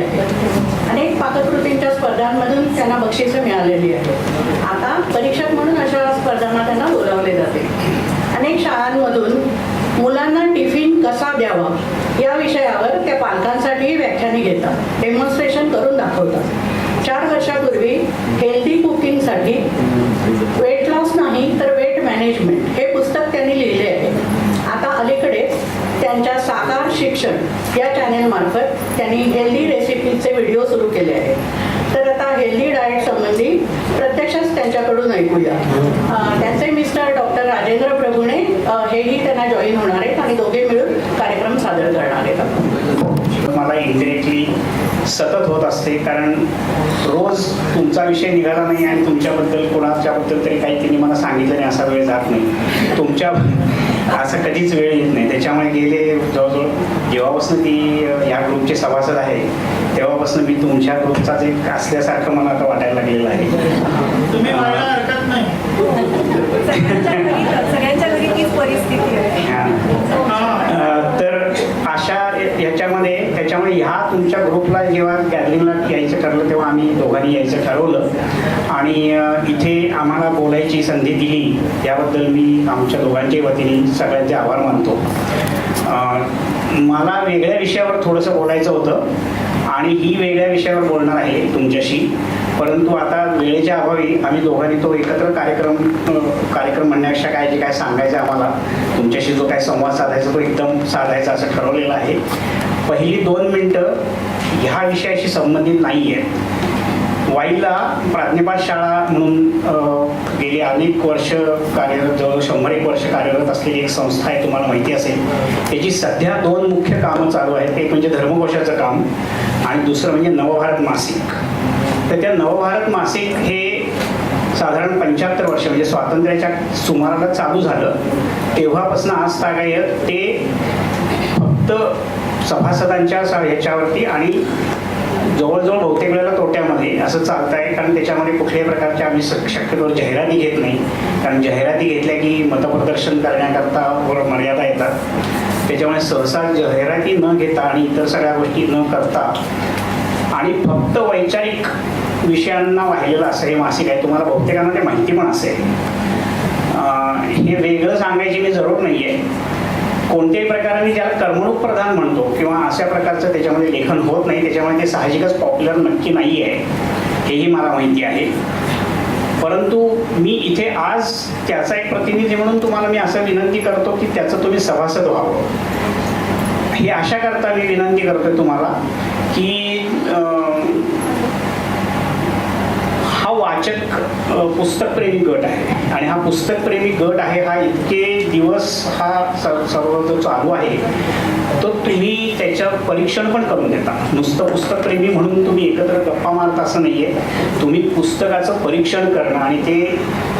सादरीकरण आहे. अनेक पाककृतींच्या स्पर्धांमधून त्यांना बक्षिसं मिळालेली आहेत. आता परीक्षक म्हणून अशा स्पर्धांना त्यांना बोलावले जाते. अनेक शाळांमधून मुलांना टिफिन कसा द्यावा या विषयावर त्या पालकांसाठी व्याख्याने घेतात. डेमॉन्स्ट्रेशन करून दाखवतात. चार वर्षापूर्वी हेल्दी कुकिंगसाठी वेट लॉस नाही तर वेट मॅनेजमेंट हे पुस्तक त्यांनी लिहिले आहे. आता अलीकडेच त्यांच्या साकार शिक्षण या चॅनेलमार्फत त्यांनी हेल्दी रेसिपीचे व्हिडिओ सुरू केले आहेत. तर आता हेल्दी डाएट संबंधी प्रत्यक्षच त्यांच्याकडून ऐकूया. त्यांचे मिस्टर डॉक्टर राजेंद्र प्रभुणे हेही त्यांना जॉईन होणार आहेत आणि दोघे मिळून कार्यक्रम सादर करणार आहेत. मला इंडिरेक्टली सतत होत असते कारण रोज तुमचा विषय निघाला नाही आणि तुमच्याबद्दल कोणाच्याबद्दल तरी काही त्यांनी मला सांगितलं नाही असा वेळ जात नाही. तुमच्या असं कधीच वेळ येत नाही. त्याच्यामुळे गेले जवळजवळ जेव्हापासून ती या ग्रुपचे सभासद आहे तेव्हापासून मी तुमच्या ग्रुपचाच एक असल्यासारखं मला आता वाटायला लागलेलं आहे. हा. तर अशा ह्याच्यामध्ये त्याच्यामुळे ह्या तुमच्या ग्रुपला जेव्हा गॅदरिंगला यायचं ठरलं तेव्हा आम्ही दोघांनी यायचं ठरवलं. आणि इथे आम्हाला बोलायची संधी दिली. याबद्दल मी आमच्या दोघांच्या वतीने सगळ्यांचे आभार मानतो. मला वेगळ्या विषयावर थोडंसं बोलायचं होतं आणि ही वेगळ्या विषयावर बोलणार आहे तुमच्याशी. परंतु आता वेळेच्या अभावी आम्ही दोघांनी तो एकत्र कार्यक्रम कार्यक्रम म्हणण्यापेक्षा काय जे काय सांगायचं आम्हाला तुमच्याशी जो काय संवाद साधायचा तो एकदम साधायचा असं ठरवलेलं आहे. पहिली दोन मिनटं ह्या विषयाशी संबंधित नाही आहेत वाईला प्राज्ञपाठ शाळा म्हणून गेली अनेक वर्ष कार्यरत जवळ शंभर एक वर्ष कार्यरत असलेली एक संस्था आहे तुम्हाला माहिती असेल. त्याची सध्या दोन मुख्य कामं चालू आहेत. एक म्हणजे धर्मकोशाचं काम आणि दुसरं म्हणजे नवभारत मासिक. तर त्या नवभारत मासिक हे साधारण पंच्याहत्तर वर्ष म्हणजे स्वातंत्र्याच्या सुमाराला चालू झालं. तेव्हापासून आज तागायत ते फक्त सभासदांच्या ह्याच्यावरती आणि जवळजवळ बहुतेक वेळेला तोट्यामध्ये असं चालतं आहे कारण त्याच्यामध्ये कुठल्याही प्रकारच्या आम्ही शक्यतो जाहिराती घेत नाही. कारण जाहिराती घेतल्या की मतप्रदर्शन करण्याकरता मर्यादा येतात. त्याच्यामुळे सहसा जाहिराती न घेता आणि इतर सगळ्या गोष्टी न करता आणि फक्त वैचारिक विषयांना वाहिलेलं असं हे मासिक आहे. तुम्हाला बहुतेकांना ते माहिती पण असेल. हे वेगळं सांगायची मी जरूर नाही आहे कोणत्याही प्रकाराने ज्याला करमणूक प्रधान म्हणतो किंवा अशा प्रकारचं त्याच्यामध्ये लेखन होत नाही त्याच्यामुळे ते साहजिकच पॉप्युलर नक्की नाही आहे हेही मला माहिती आहे. परंतु मी इथे आज त्याचा एक प्रतिनिधी म्हणून तुम्हाला मी असं विनंती करतो की त्याचं तुम्ही सभासद व्हावं. हे अशा करता मी विनंती करतोय तुम्हाला की अं, हा वाचक पुस्तकप्रेमी गट आहे. आणि हा पुस्तकप्रेमी गट आहे हा इतके दिवस हा स- सर्व जो चालू आहे तो तुम्ही त्याच्यावर परीक्षण पण करून देता. नुसतं पुस्तकप्रेमी म्हणून तुम्ही एकत्र गप्पा मारता असं नाही आहे तुम्ही पुस्तकाचं परीक्षण करणं आणि ते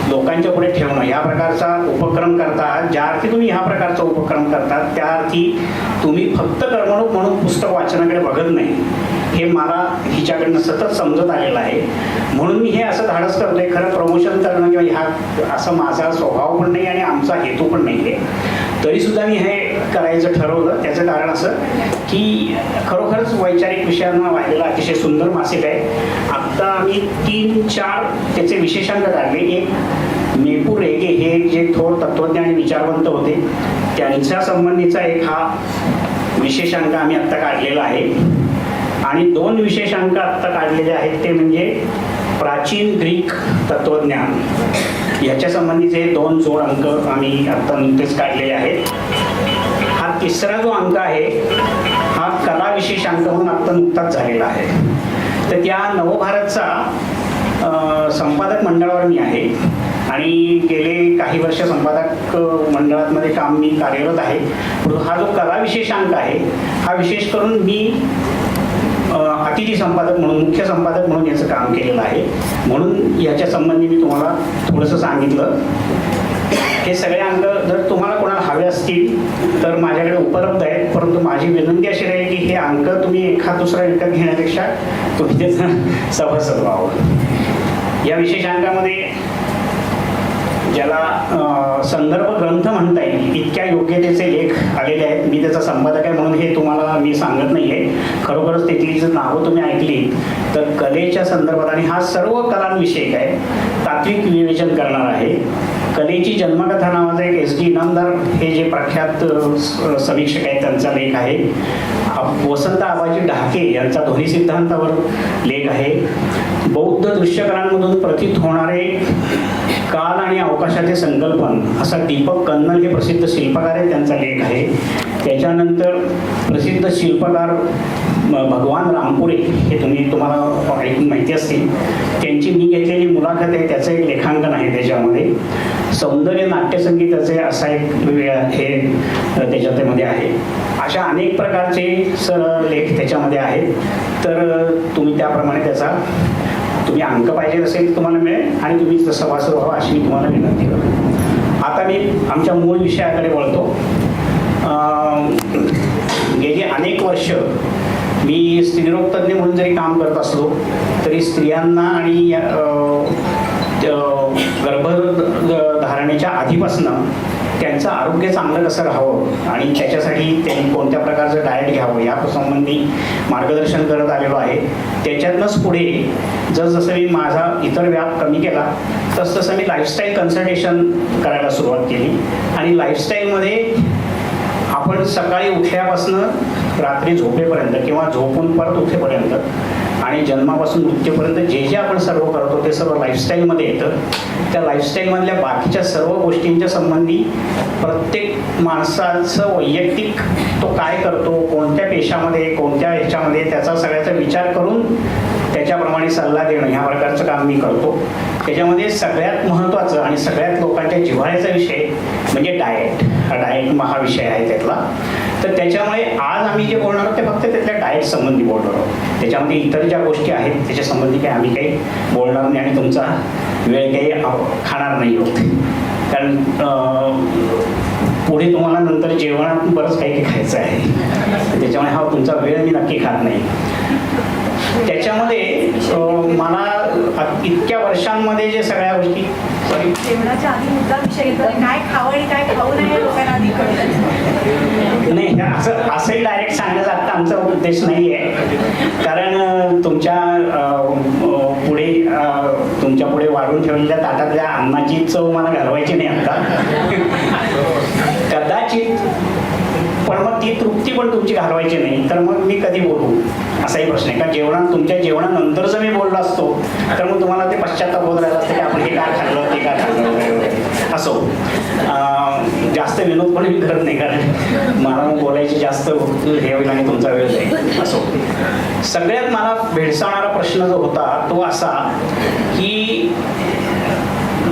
लोकांच्या पुढे ठेवणं या प्रकारचा उपक्रम करता. ज्या अर्थी तुम्ही ह्या प्रकारचा उपक्रम करता त्या अर्थी तुम्ही फक्त करमणूक म्हणून पुस्तक वाचनाकडे बघत नाही. हे मला हिच्याकडनं सतत समजत आलेलं आहे. म्हणून मी हे असं धाडस करतोय खरं प्रमोशन करणं किंवा ह्या असं माझा स्वभाव पण नाही आणि आमचा हेतू पण नाही आहे. तरीसुद्धा मी हे करायचं ठरवलं. त्याचं कारण असं की खरोखरच वैचारिक विषयांना वाहिलेलं अतिशय सुंदर मासिक आहे. आत्ता आम्ही तीन चार त्याचे विशेषांक काढले. एक मेपू रेगे हे जे थोर तत्वज्ञानी विचारवंत होते त्यांच्या संबंधीचा एक हा विशेषांक आम्ही आत्ता काढलेला आहे. आणि दोन विशेष अंक आत्ता काढलेले आहेत ते म्हणजे प्राचीन ग्रीक तत्वज्ञान. याच्या संबंधीचे दोन जोड अंक आम्ही आत्ता नुकतेच काढलेले आहेत. हा तिसरा जो अंक आहे हा कला विशेष अंक म्हणून आत्ता नुकताच झालेला आहे. तर त्या नवभारतचा संपादक मंडळावर मी आहे आणि गेले काही वर्ष संपादक अ, मंडळामध्ये काम मी कार्यरत आहे. हा जो कला विशेषांक आहे हा विशेष करून मी अतिथी संपादक म्हणून मुख्य संपादक म्हणून याचं काम केलेलं आहे. म्हणून याच्या संबंधी मी तुम्हाला थोडंसं सांगितलं. हे सगळे अंक जर तुम्हाला कोणाला हवे असतील तर माझ्याकडे उपलब्ध आहेत. परंतु माझी विनंती अशी राहील की हे अंक तुम्ही एखाद दुसरा विकत घेण्यापेक्षा तुम्ही त्याचं सभासद व्हावं या विशेष अंकामध्ये ज्याला संदर्भ ग्रंथ म्हणता येईल इतक्या योग्यतेचे लेख आलेले आहेत. मी त्याचा संपादक आहे म्हणून हे तुम्हाला मी सांगत नाही आहे खरोखरच तिथली जर नावं तुम्ही ऐकली तर कलेच्या संदर्भात आणि हा सर्व कलांविषयक आहे तात्विक विवेचन करणार आहे. कलेची जन्मकथा नावाचा एक एस डी इनामदार हे जे प्रख्यात स- समीक्षक आहेत त्यांचा लेख आहे. वसंत आबाजी ढाके यांचा ध्वनी सिद्धांतावर लेख आहे. बौद्ध दृश्यकलांमधून प्रतीत होणारे काल आणि अवकाशाचे संकल्पन असा दीपक कन्नल हे प्रसिद्ध शिल्पकार आहेत त्यांचा लेख आहे. त्याच्यानंतर प्रसिद्ध शिल्पकार भगवान रामपुरे हे तुम्ही तुम्हाला ऐकून माहिती असतील. त्यांची मी घेतलेली मुलाखत आहे त्याचं एक लेखांकन आहे त्याच्यामध्ये. सौंदर्य नाट्यसंगीताचे असा एक हे त्याच्यामध्ये आहे. अशा अनेक प्रकारचे सर लेख त्याच्यामध्ये आहेत. तर तुम्ही त्याप्रमाणे त्याचा तुम्ही अंक पाहिजे असेल तर तुम्हाला मिळेल आणि तुम्ही जसं सभासद व्हावं अशी मी तुम्हाला विनंती करतो आता मी आमच्या मूळ विषयाकडे वळतो. गेली अनेक वर्ष मी स्त्रीरोगतज्ञ म्हणून जरी काम करत असलो तरी स्त्रियांना आणि गर्भ धारणेच्या आधीपासनं त्यांचं आरोग्य चांगलं कसं राहावं आणि त्याच्यासाठी त्यांनी कोणत्या प्रकारचं डाएट घ्यावं या संबंधी मार्गदर्शन करत आलेलो आहे. त्याच्यातनंच पुढे जसजसं मी माझा इतर व्याप कमी केला तसतसं मी लाईफस्टाईल कन्सल्टेशन करायला सुरुवात केली. आणि लाईफस्टाईलमध्ये आपण सकाळी उठल्यापासनं रात्री झोपेपर्यंत किंवा झोपून परत उठेपर्यंत आणि जन्मापासून मृत्यूपर्यंत जे जे आपण सर्व करतो ते सर्व लाईफस्टाईलमध्ये येतं. त्या लाईफस्टाईलमधल्या बाकीच्या सर्व गोष्टींच्या संबंधी प्रत्येक माणसाचं वैयक्तिक तो काय करतो कोणत्या पेशामध्ये कोणत्या ह्याच्यामध्ये त्याचा सगळ्याचा विचार करून त्याच्याप्रमाणे सल्ला देणं ह्या प्रकारचं काम मी करतो. त्याच्यामध्ये सगळ्यात महत्त्वाचं आणि सगळ्यात लोकांच्या जिव्हाळ्याचा विषय म्हणजे डाएट हा डाएट हा विषय आहे त्यातला. तर त्याच्यामुळे आज आम्ही जे बोलणार आहोत ते फक्त त्यातल्या डाएट संबंधी बोलणार आहोत. त्याच्यामध्ये इतर ज्या गोष्टी आहेत त्याच्या संबंधी काही आम्ही काही बोलणार नाही आणि तुमचा वेळ काही खाणार नाही होत कारण पुढे तुम्हाला नंतर जेवणात बरंच काही काही खायचं आहे. त्याच्यामुळे हा तुमचा वेळ मी नक्की खात नाही. त्याच्यामध्ये मला इतक्या वर्षांमध्ये जे सगळ्या गोष्टी नाही. हे असं असंही डायरेक्ट सांगण्याचा आता आमचा उद्देश नाही आहे कारण तुमच्यापुढे तुमच्यापुढे वाढून ठेवलेल्या ताटातल्या अन्नाची चव मला घालवायची नाही आता. कदाचित पण मग ती तृप्ती पण तुमची घालवायची नाही. तर मग मी कधी बोलू? असाही प्रश्न आहे. का जेवणा तुमच्या जेवणानंतर जर मी बोललो असतो तर मग तुम्हाला ते पश्चाताप होत राहिला असतं की आपण हे काय खाल्लं ते काय खाल्लं असो. जास्त विनोद पण मी करत नाही कारण मला मग बोलायची जास्त हे होईल आणि तुमचा वेळ जाईल. असो. सगळ्यात मला भेडसावणारा प्रश्न जो होता तो असा की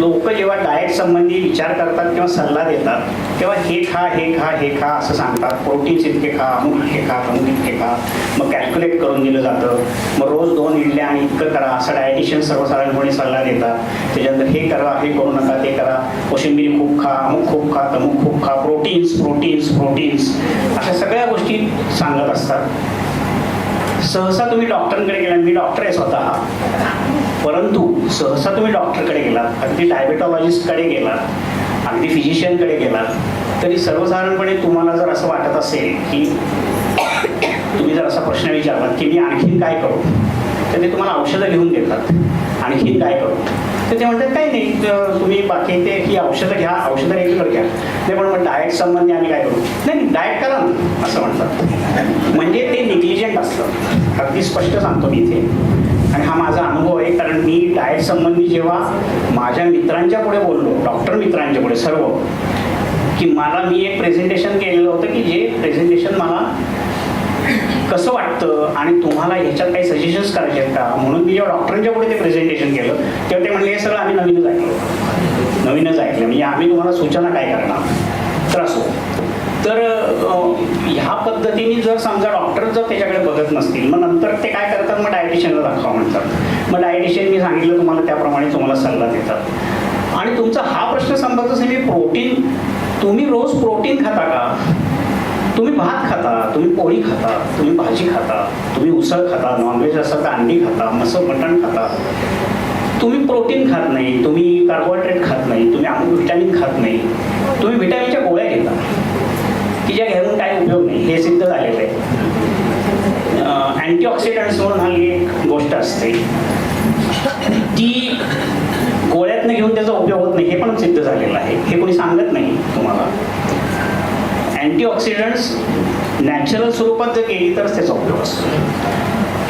लोक जेव्हा डाएट संबंधी विचार करतात किंवा सल्ला देतात तेव्हा हे खा हे खा हे खा असं सांगतात. प्रोटीन्स इतके खा अमुक इतके खा अमुक इतके खा. मग कॅल्क्युलेट करून दिलं जातं. मग रोज दोन इडल्या आणि इतकं करा असं डायटिशियन सर्वसाधारणपणे सल्ला देतात. त्याच्यानंतर हे करा हे करू नका ते करा. कोशिंबिरी खूप खा अमुक खूप खा तमुक खूप खा. प्रोटीन्स प्रोटीन्स प्रोटीन्स अशा सगळ्या गोष्टी सांगत असतात. सहसा तुम्ही डॉक्टरांकडे गेला मी डॉक्टर आहे स्वतः. परंतु सहसा तुम्ही डॉक्टरकडे गेलात अगदी डायबेटॉलॉजिस्टकडे गेलात अगदी फिजिशियनकडे गेलात तरी सर्वसाधारणपणे तुम्हाला जर असं वाटत असेल की तुम्ही जर असा प्रश्न विचारलात की मी आणखीन काय करू तर ते तुम्हाला औषधं लिहून देतात. आणखीन काय करू? तर ते म्हणतात काही नाही तुम्ही बाकी ते ही औषधं घ्या औषधं रेग्युलर घ्या. ते पण मग डाएट संबंधी आम्ही काय करू? नाही डाएट करा ना असं म्हणतात. म्हणजे ते निग्लिजंट असतं. अगदी स्पष्ट सांगतो मी इथे. हा माझा अनुभव आहे. कारण मी डाएट संबंधी जेव्हा माझ्या मित्रांच्या पुढे बोललो डॉक्टर मित्रांच्या पुढे सर्व की मला मी एक प्रेझेंटेशन केलेलं होतं की जे प्रेझेंटेशन मला कसं वाटतं आणि तुम्हाला ह्याच्यात काही सजेशन्स करायचे आहेत का? म्हणून मी जेव्हा डॉक्टरांच्या पुढे ते प्रेझेंटेशन केलं तेव्हा ते म्हणले हे सगळं आम्ही नवीनच ऐकलं नवीनच ऐकलं म्हणजे आम्ही तुम्हाला सूचना काय करणार? तर असो. तर ह्या पद्धतीने जर समजा डॉक्टर जर त्याच्याकडे बघत नसतील मग नंतर ते काय करतात? मग डायटिशियनला दाखवा म्हणतात. मग डायटिशियन मी सांगितलं तुम्हाला त्याप्रमाणे तुम्हाला सल्ला देतात. आणि तुमचा हा प्रश्न संपत असेल की प्रोटीन तुम्ही रोज प्रोटीन खाता का? तुम्ही भात खाता तुम्ही पोळी खाता तुम्ही भाजी खाता तुम्ही उसळ खाता नॉनव्हेज असेल तर अंडी खाता मसळ मटण खाता. तुम्ही प्रोटीन खात नाही तुम्ही कार्बोहायड्रेट खात नाही तुम्ही अमुक व्हिटॅमिन खात नाही. तुम्ही व्हिटॅमिनच्या गोळ्या घेता. की ज्या घेऊन काही उपयोग नाही. हे सिद्ध झालेलं आहे. अँटीऑक्सिडंट्स म्हणून हल्ली एक गोष्ट असते. ती गोळ्यातनं घेऊन त्याचा उपयोग होत नाही. हे पण सिद्ध झालेलं आहे. हे कोणी सांगत नाही तुम्हाला. अँटीऑक्सिडंट्स नॅचरल स्वरूपात जर केली तरच त्याचा उपयोग असतो.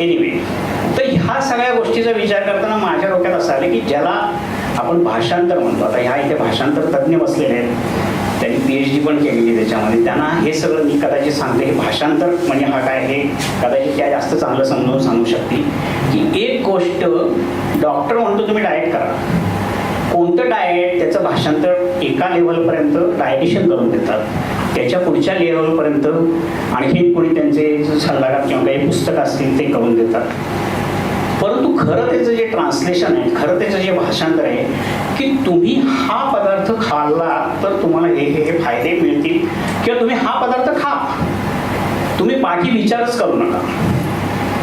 एनिवे तर ह्या सगळ्या गोष्टीचा विचार करताना माझ्या डोक्यात असं आलं की ज्याला आपण भाषांतर म्हणतो. आता ह्या इथे भाषांतर तज्ज्ञ बसलेले आहेत. त्यांनी पी एच डी पण केलेली त्याच्यामध्ये. त्यांना हे सगळं मी कदाचित सांगते हे भाषांतर म्हणजे हा काय हे कदाचित त्या जास्त चांगलं समजावून सांगू शकतील की एक गोष्ट डॉक्टर म्हणतो तुम्ही डाएट करा. कोणतं डाएट त्याचं भाषांतर एका लेवलपर्यंत डायटिशियन करून देतात. त्याच्या पुढच्या लेवलपर्यंत आणखी कोणी त्यांचे सल्लागार किंवा काही पुस्तक असतील ते करून देतात. परंतु खरं त्याचं जे ट्रान्सलेशन आहे खरं त्याचं जे भाषांतर आहे की तुम्ही हा पदार्थ खाल्ला तर तुम्हाला हे हे हे फायदे मिळतील. किंवा तुम्ही हा पदार्थ खा. तुम्ही बाकी विचारच करू नका.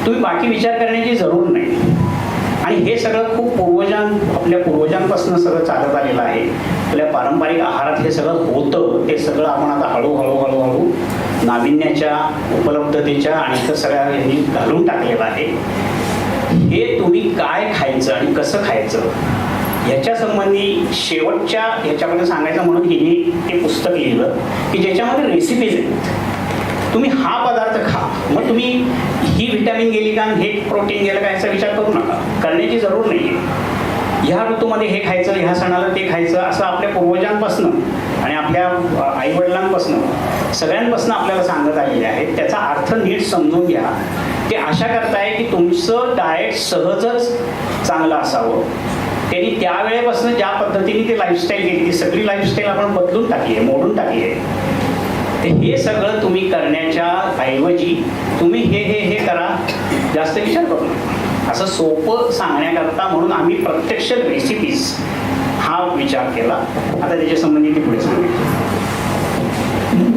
तुम्ही बाकी विचार करण्याची जरूर नाही. आणि हे सगळं खूप पूर्वजां आपल्या पूर्वजांपासून सगळं चालत आलेलं आहे. आपल्या पारंपरिक आहारात हे सगळं होतं. ते सगळं आपण आता हळूहळू हळूहळू नाविन्याच्या उपलब्धतेच्या आणि इतर सगळ्या यांनी घालून टाकलेलं आहे. हे तुम्ही काय खायचं आणि कसं खायचं? ह्याच्या संबंधी शेवटच्या ह्याच्यामध्ये सांगायचं म्हणून हिने ते पुस्तक लिहिलं की ज्याच्यामध्ये रेसिपीज आहेत. तुम्ही हा पदार्थ खा. मग तुम्ही ही व्हिटॅमिन गेली का आणि हे प्रोटीन गेलं का याचा विचार करू नका. करण्याची जरूर नाही आहे ह्या ऋतूमध्ये हे खायचं ह्या सणाला ते खायचं असं आपल्या पूर्वजांपासून आणि आपल्या आईवडिलांपासून सगळ्यांपासून आपल्याला सांगत आलेले आहेत. त्याचा अर्थ नीट समजून घ्या. ते आशा करताय की तुमचं डाएट सहजच चांगलं असावं. त्यांनी त्यावेळेपासून ज्या पद्धतीने ते लाईफस्टाईल केली ती सगळी लाईफस्टाईल आपण बदलून टाकली आहे मोडून टाकली आहे ते हे सगळं तुम्ही करण्याच्या ऐवजी तुम्ही हे हे हे करा. जास्त विचार करू नका. असं सोपं सांगण्याकरता म्हणून आम्ही प्रत्यक्ष रेसिपीज हा विचार केला. आता त्याच्या संबंधी पुढे सांगितलं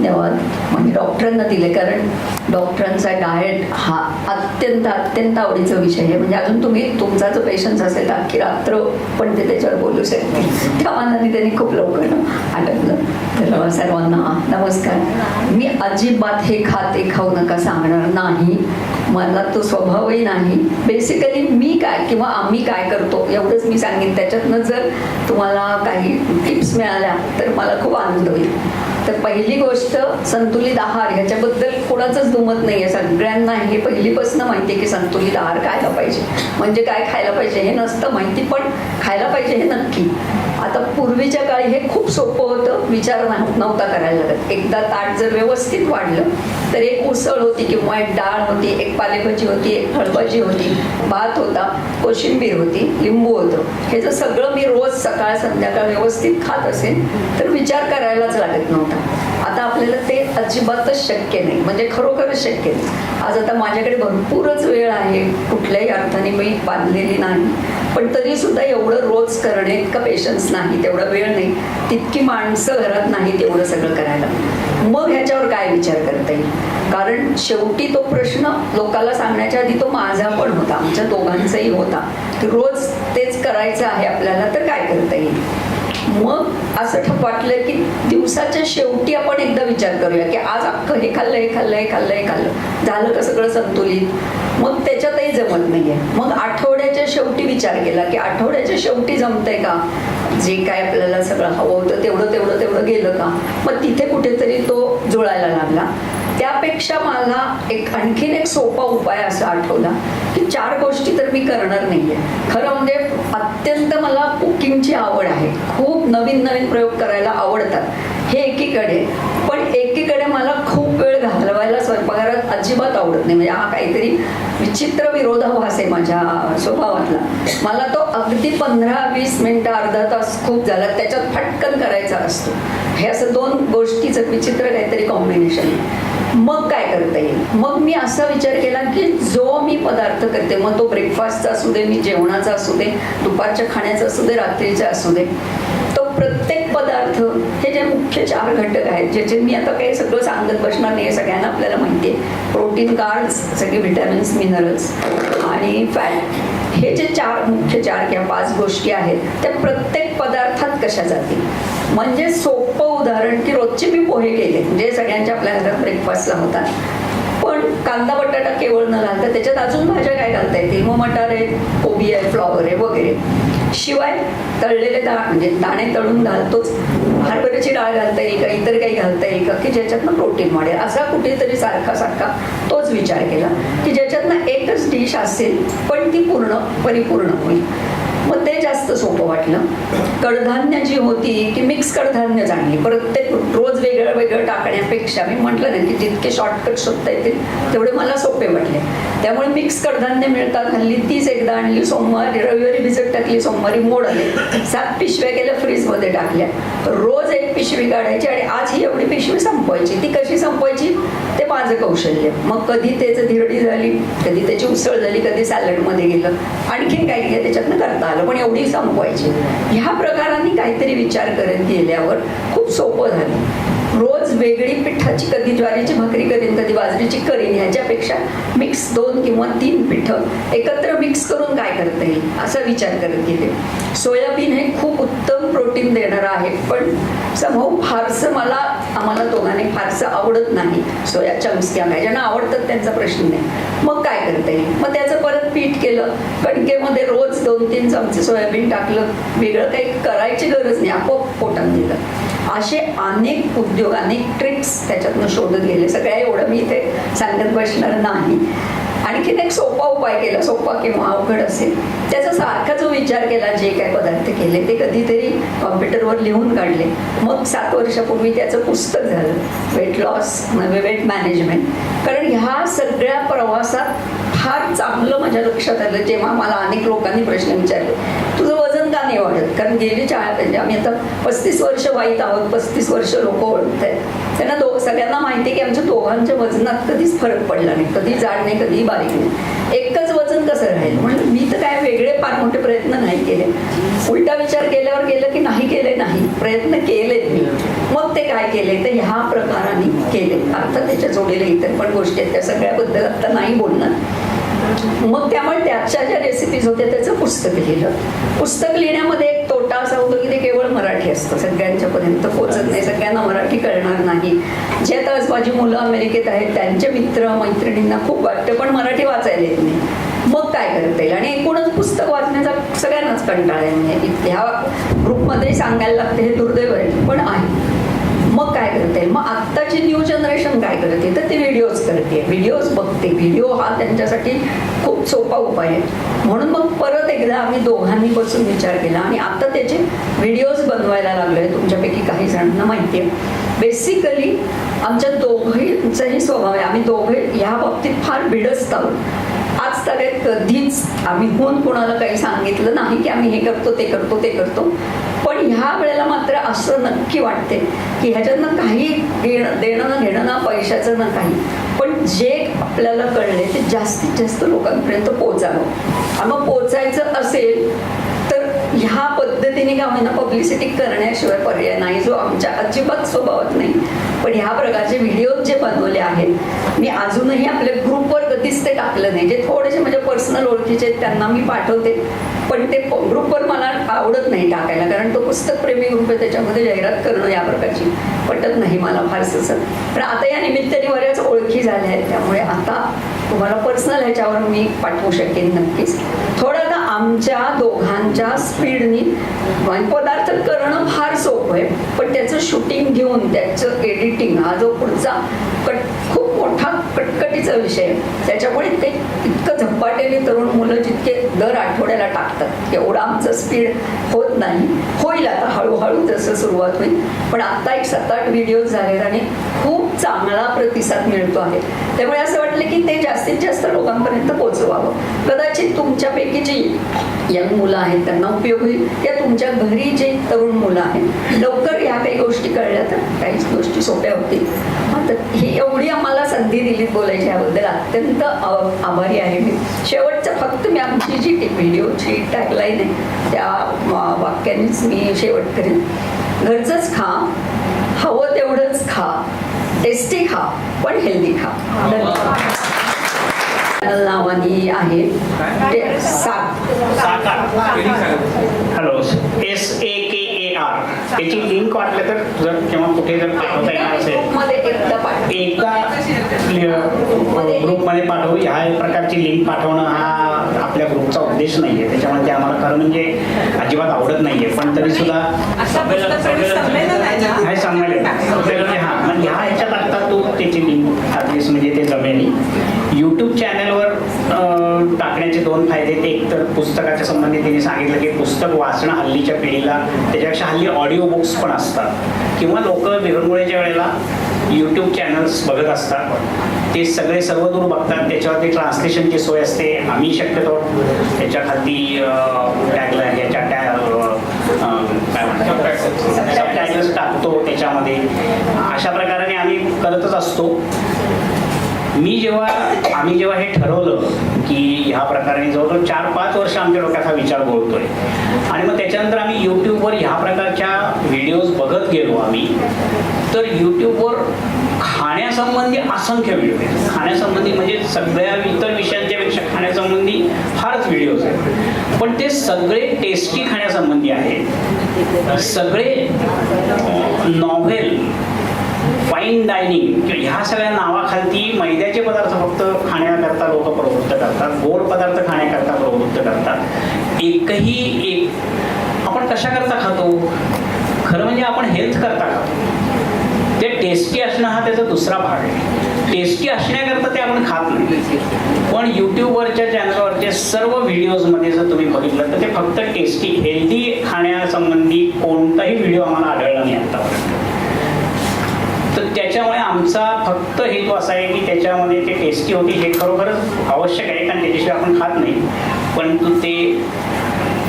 म्हणजे डॉक्टरांना दिले कारण डॉक्टरांचा डाएट हा अत्यंत अत्यंत आवडीचा विषय आहे. म्हणजे अजून तुम्ही तुमचा जो पेशन्स असेल तर अख्खी रात्र पण ते त्याच्यावर बोलू शकतील. त्या मानाने त्यांनी खूप लवकर आटपलं तर सर्वांना. नमस्कार. मी अजिबात हे खात ते खाऊ नका सांगणार नाही. मला तो स्वभावही नाही. बेसिकली मी काय किंवा आम्ही काय करतो एवढंच मी सांगेन. त्याच्यातनं जर तुम्हाला काही टिप्स मिळाल्या तर मला खूप आनंद होईल. तर पहिली गोष्ट संतुलित आहार ह्याच्याबद्दल कोणाचंच दुमत नाही आहे सगळ्यांना हे पहिलीपासून माहिती आहे की संतुलित आहार खायला पाहिजे. म्हणजे काय खायला पाहिजे हे नसतं माहिती पण खायला पाहिजे हे नक्की. आता पूर्वीच्या काळी हे खूप सोपं होतं. विचार नव्हता करायला लागत. एकदा ताट जर व्यवस्थित वाढलं तर एक उसळ होती किंवा एक डाळ होती एक पालेभाजी होती एक फळभाजी होती भात होता कोशिंबीर होती लिंबू होतं. हे जर सगळं मी रोज सकाळ संध्याकाळ व्यवस्थित खात असेल तर विचार करायलाच लागत नव्हता. आता आपल्याला ते अजिबातच शक्य नाही. म्हणजे खरोखरच शक्य नाही. आज आता माझ्याकडे भरपूरच वेळ आहे. कुठल्याही अर्थाने मी बांधलेली नाही. पण तरी सुद्धा एवढं रोज करणे इतकं पेशन्स नाही तेवढा वेळ नाही. तितकी माणसं घरात नाही तेवढं सगळं करायला. मग ह्याच्यावर काय विचार करता येईल? कारण शेवटी तो प्रश्न लोकाला सांगण्याच्या आधी तो माझा पण होता आमच्या दोघांचाही होता. रोज तेच करायचं आहे आपल्याला तर काय करता येईल? मग असं ठप वाटलं की दिवसाच्या शेवटी आपण एकदा विचार करूया की आज अख्खं हे खाल्लं हे खाल्लं हे खाल्लं हे खाल्लं. झालं का सगळं संतुलित? मग त्याच्यातही जमत नाहीये. मग आठवड्याच्या शेवटी विचार केला की आठवड्याच्या शेवटी जमतंय का? जे काय आपल्याला सगळं हवं होतं तेवढं तेवढं तेवढं गेलं का? मग तिथे कुठेतरी तो जुळायला लागला. त्यापेक्षा मला एक आणखीन एक सोपा उपाय असा आठवला की चार गोष्टी तर मी करणार नाहीये. खरं म्हणजे अत्यंत मला कुकिंगची आवड आहे. खूप नवीन नवीन प्रयोग करायला आवडतात. हे एकीकडे. पण एकीकडे मला खूप वेळ घालवायला स्वयंपाकघरात अजिबात आवडत नाही. म्हणजे हा काहीतरी विचित्र विरोधाभास आहे माझ्या स्वभावातला. मला तो अगदी पंधरा वीस मिनिटं अर्धा तास खूप झाला. त्याच्यात फटकन करायचा असतो. हे असं दोन गोष्टीचं विचित्र काहीतरी कॉम्बिनेशन आहे. मग काय करता येईल? मग मी असा विचार केला की जो मी पदार्थ करते मग तो ब्रेकफास्टचा असू दे मी जेवणाचा असू दे दुपारच्या खाण्याचा असू दे रात्रीचा असू दे पदार्थ हे जे मुख्य चार घटक आहेत ज्याचे मी आता काही सगळं सांगत बसणार नाही सगळ्यांना आपल्याला माहिती आहे. प्रोटीन कार्ड्स सगळे व्हिटॅमिन्स मिनरल्स आणि फॅट हे जे चार मुख्य चार किंवा पाच गोष्टी आहेत त्या प्रत्येक पदार्थात कशा जातील? म्हणजे सोपं उदाहरण की रोजचे मी पोहे केले जे सगळ्यांच्या आपल्या घरात ब्रेकफास्टला होतात. पण कांदा बटाटा केवळ न घालता त्याच्यात अजून भाज्या काय घालता येतील? मग मटार आहे कोबी आहे फ्लॉवर आहे वगैरे. शिवाय तळलेले डाळ म्हणजे दाणे तळून घालतोच. हरभऱ्याची डाळ घालता येईल का? इतर काही घालता येईल का? की ज्याच्यातनं प्रोटीन वाढेल? असा कुठेतरी सारखा सारखा तोच विचार केला की ज्याच्यातनं एकच डिश असेल पण ती पूर्ण परिपूर्ण होईल. मग ते जास्त सोपं वाटलं. कडधान्य जी होती की मिक्स कडधान्य चांगली. प्रत्येक रोज वेगळं वेगळं टाकण्यापेक्षा मी म्हटलं ना की जितके शॉर्टकट शोधता येतील तेवढे मला सोपे वाटले. त्यामुळे मिक्स कडधान्य मिळतात. हल्ली तीच एकदा आणली. सोमवारी रविवारी भिजत टाकली. सोमवारी मोड आले. सात पिशव्या केल्या फ्रीजमध्ये टाकल्या. रोज एक पिशवी काढायची आणि आज ही एवढी पिशवी संपवायची. ती कशी संपवायची? ते माझं कौशल्य. मग कधी त्याचं धिरडी झाली कधी त्याची उसळ झाली कधी सॅलडमध्ये गेलं. आणखीन काही त्याच्यातनं करता आलं. पण एवढी संपवायचे. ह्या प्रकारांनी काहीतरी विचार करत गेल्यावर खूप सोपं झालं. रोज वेगळी पिठाची कधी ज्वारीची भाकरी करीन कधी बाजरीची करीन ह्याच्यापेक्षा मिक्स दोन किंवा तीन पिठं एकत्र मिक्स करून काय करता येईल? असा विचार करत गेले. सोयाबीन हे खूप उत्तम प्रोटीन देणारं आहे पण समूह फारसं मला आम्हाला दोघांनी फारसं आवडत नाही सोया चंक्स किंवा काय ज्यांना आवडतात त्यांचा प्रश्न नाही. मग काय करता येईल? मग त्याचं परत पीठ केलं. कणकेमध्ये रोज दोन तीन चमचे सोयाबीन टाकलं. वेगळं काही करायची गरज नाही. आपोआप पोटात दिलं असे अनेक उद्योग अनेक ट्रिक्स त्याच्यातनं शोधत गेले. सगळ्या एवढं मी इथे सांगत बसणार नाही. आणखीन एक सोपा उपाय केला सोपा किंवा अवघड असेल. त्याचा सारखा जो विचार केला जे काय पदार्थ केले ते कधीतरी कॉम्प्युटरवर लिहून काढले. मग सात वर्षापूर्वी त्याचं पुस्तक झालं वेट लॉस वेट मॅनेजमेंट कारण ह्या सगळ्या प्रवासात फार चांगलं माझ्या लक्षात आलं जेव्हा मला अनेक लोकांनी प्रश्न विचारले. तुझं का नाही वाढत. कारण गेली चाळ म्हणजे आम्ही आता पस्तीस वर्ष वाईट आहोत पस्तीस वर्ष लोक ओळखत आहेत. त्यांना दो सगळ्यांना माहिती आहे की आमच्या दोघांच्या वजनात कधीच फरक पडला नाही. कधी जाड नाही कधी बारीक नाही. एकच वजन कसं राहील? म्हणून मी तर काय वेगळे फार मोठे प्रयत्न नाही केले. उलटा विचार केल्यावर गेलं की नाही केले नाही. प्रयत्न केलेत मी. मग ते काय केले? तर ह्या प्रकाराने केले. अर्थात त्याच्या जोडीला इतर पण गोष्टी आहेत. त्या सगळ्याबद्दल आता नाही बोलणार. मग त्यामुळे त्याच्या ज्या रेसिपीज होत्या त्याचं पुस्तक लिहिलं. पुस्तक लिहिण्यामध्ये एक तोटा असा होतो की ते केवळ मराठी असतं. सगळ्यांच्यापर्यंत पोचत नाही. सगळ्यांना मराठी कळणार नाही. जे आता आज माझी मुलं अमेरिकेत आहेत त्यांचे मित्र मैत्रिणींना खूप वाटतं पण मराठी वाचायला येत नाही. मग काय करता येईल? आणि एकूणच पुस्तक वाचण्याचा सगळ्यांनाच कंटाळा आहे. म्हणजे ह्या ग्रुपमध्ये सांगायला लागते हे दुर्दैव आहे. पण आहे. मग काय करता? येईल मग आत्ताची न्यू जनरेशन काय करते? तर ती व्हिडिओज करते. व्हिडिओज बघते. व्हिडिओ हा त्यांच्यासाठी खूप सोपा उपाय आहे. म्हणून मग परत एकदा आम्ही दोघांनी बसून विचार केला आणि आता त्याचे व्हिडिओज बनवायला लागलोय. तुमच्यापैकी काही जणांना माहिती आहे बेसिकली आमच्या दोघींचाही स्वभाव आहे. आम्ही दोघे ह्या बाबतीत फार बिडस्त आहोत. आज तरी कधीच आम्ही कोण कोणाला काही सांगितलं नाही की आम्ही हे करतो ते करतो ते करतो. पण ह्या वेळेला मात्र असं नक्की वाटते की ह्याच्यातनं काही घेणं देणं ना घेणं ना पैशाचं ना काही. पण जे आपल्याला कळले ते जास्तीत जास्त लोकांपर्यंत पोचावं आणि मग पोचायचं असेल ह्या पद्धतीने का होईना पब्लिसिटी करण्याशिवाय पर्याय नाही जो आमच्या अजिबात स्वभावात नाही. पण ह्या प्रकारचे व्हिडिओ जे बनवले आहेत मी अजूनही आपल्या ग्रुपवर कधीच ते टाकलं नाही. जे थोडेसे म्हणजे पर्सनल ओळखीचे आहेत त्यांना मी पाठवते. पण ते ग्रुपवर मला आवडत नाही टाकायला कारण तो पुस्तक प्रेमी ग्रुप आहे त्याच्यामध्ये जाहिरात करणं या प्रकारची पटत नाही मला फारसं पण आता या निमित्ताने बऱ्याच ओळखी झाल्या आहेत त्यामुळे आता तुम्हाला पर्सनल ह्याच्यावर मी पाठवू शकेन नक्कीच. थोडं आमच्या दोघांच्या स्पीडनी पदार्थ करणं फार सोपं आहे पण त्याचं शूटिंग घेऊन त्याचं एडिटिंग हा जो पुढचा कट खूप मोठा कटकटीचा विषय त्याच्यामुळे ते इतकं झपाट्याने तरुण मुलं जितके दर आठवड्याला टाकतात एवढा आमचं स्पीड होत नाही. होईल आता हळूहळू जसं सुरुवात होईल. पण आता एक सात आठ व्हिडिओ झालेत आणि खूप चांगला प्रतिसाद मिळतो आहे. त्यामुळे असं वाटलं की ते जास्तीत जास्त लोकांपर्यंत पोहोचवावं. कदाचित तुमच्यापैकी जी यंग मुलं आहेत त्यांना उपयोग होईल. या तुमच्या घरी जे तरुण मुलं आहेत लवकर या काही गोष्टी कळल्या तर काहीच गोष्टी सोप्या होतील. आता ही एवढी आम्हाला संधी दिली बोलायची याबद्दल अत्यंत आभारी आहे मी. शेवटचं फक्त मी आमची जी व्हिडिओची टॅगलाईन आहे त्या वाक्यानेच मी शेवट करेन. घरचंच खा हवं तेवढंच खा टेस्टी खा पण हेल्दी खा. नावाने आहे. सात. हॅलो एस ए आर त्याची लिंक वाटलं तर जर किंवा कुठे जर पाठवता येणार असेल एका ग्रुपमध्ये पाठवू. ह्या प्रकारची लिंक पाठवणं हा आपल्या ग्रुपचा उद्देश नाहीये. त्याच्यामुळे ते आम्हाला खरं म्हणजे अजिबात आवडत नाहीये. पण तरी सुद्धा संमेलन आहे ना? हे मग ह्या ह्याच्यात आता तो त्याची लिंक टाकलीस म्हणजे ते जमेल यूट्यूब चॅनलवर अं, टाकण्याचे दोन फायदे ते एक तर पुस्तकाच्या संबंधित त्यांनी सांगितलं की पुस्तक वाचणं हल्लीच्या पिढीला त्याच्यापेक्षा हल्ली ऑडिओ बुक्स पण असतात. किंवा लोक विरंगुळ्याच्या वेळेला यूट्यूब चॅनल्स बघत असतात. ते सगळे सर्व दूर बघतात. त्याच्यावरती ट्रान्सलेशनची सोय असते. आम्ही शक्यतो त्याच्याखाली टॅगला ह्याच्या टॅग काय म्हणतात? सबटायटल्स टाकतो त्याच्यामध्ये. अशा प्रकारे आम्ही करतच असतो. मी जेव्हा आम्ही जेव्हा हे ठरवलं की ह्या प्रकारे जवळजवळ चार पाच वर्ष आमच्या डोक्यात हा विचार बोलतोय. आणि मग त्याच्यानंतर आम्ही यूट्यूबवर ह्या प्रकारच्या व्हिडिओज बघत गेलो आम्ही. तर यूट्यूबवर खाण्यासंबंधी असंख्य व्हिडिओ आहेत. खाण्यासंबंधी म्हणजे सगळ्या इतर विषयांच्या पेक्षा खाण्यासंबंधी फारच व्हिडिओज आहेत. सगळे टेस्टी खाण्यासंबंधी आहेत सगळे नॉव्हेल फाईन डायनिंग ह्या सगळ्या नावाखालती मैद्याचे पदार्थ फक्त खाण्याकरता लोक प्रवृत्त करतात गोड पदार्थ खाण्याकरता प्रवृत्त करतात. एकही एक आपण कशाकरता खातो? खरं म्हणजे आपण हेल्थ करता खातो ते टेस्टी असणं हा त्याचा दुसरा भाग आहे. टेस्टी असण्याकरता ते आपण खात नाही. पण यूट्यूबवरच्या चॅनलवरचे सर्व व्हिडिओजमध्ये जर तुम्ही बघितलं तर ते फक्त टेस्टी हेल्दी खाण्यासंबंधी कोणताही व्हिडिओ आम्हाला आढळला नाही आता. तर त्याच्यामुळे आमचा फक्त हेतू असा आहे की त्याच्यामध्ये ते टेस्टी होती हे खरोखरच आवश्यक आहे कारण त्याच्याशिवाय आपण खात नाही. परंतु ते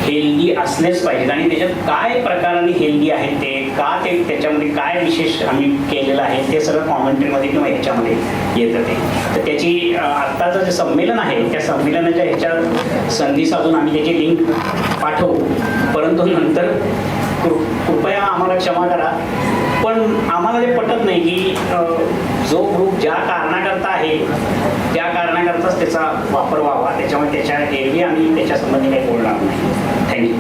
हेल्दी असलेच पाहिजेत. आणि त्याच्यात काय प्रकाराने हेल्दी आहेत ते का ते त्याच्यामध्ये काय विशेष आम्ही केलेलं आहे ते सगळं कॉमेंट्रीमध्ये किंवा ह्याच्यामध्ये येतं ते. तर त्याची आत्ताचं जे संमेलन आहे त्या संमेलनाच्या ह्याच्या संधी साधून आम्ही त्याची लिंक पाठवू. परंतु नंतर कृपया आम्हाला क्षमा करा. पण आम्हाला ते पटत नाही की जो ग्रुप ज्या कारणाकरता आहे त्या कारणाकरताच त्याचा वापर व्हावा. त्याच्यामुळे त्याच्या एरवी आम्ही त्याच्या संबंधी काही बोलणार नाही. थँक्यू